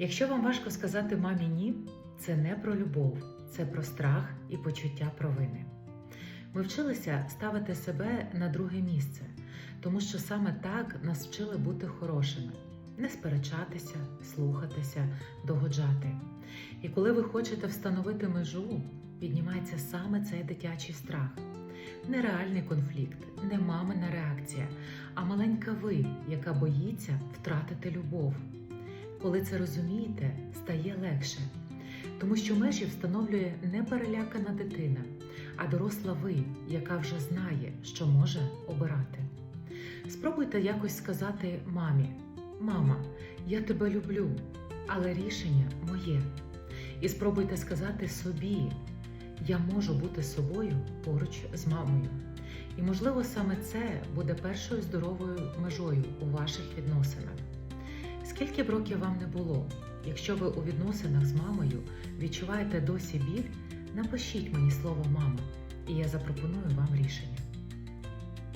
Якщо вам важко сказати мамі ні, це не про любов, це про страх і почуття провини. Ми вчилися ставити себе на друге місце, тому що саме так нас вчили бути хорошими, не сперечатися, слухатися, догоджати. І коли ви хочете встановити межу, піднімається саме цей дитячий страх. Не реальний конфлікт, не мамина реакція, а маленька ви, яка боїться втратити любов. Коли це розумієте, стає легше, тому що межі встановлює не перелякана дитина, а доросла ви, яка вже знає, що може обирати. Спробуйте якось сказати мамі: Мама, я тебе люблю, але рішення моє. І спробуйте сказати собі: Я можу бути собою поруч з мамою. І, можливо, саме це буде першою здоровою межою у ваших відносинах. Скільки б років вам не було, якщо ви у відносинах з мамою відчуваєте досі біль, напишіть мені слово мама, і я запропоную вам рішення.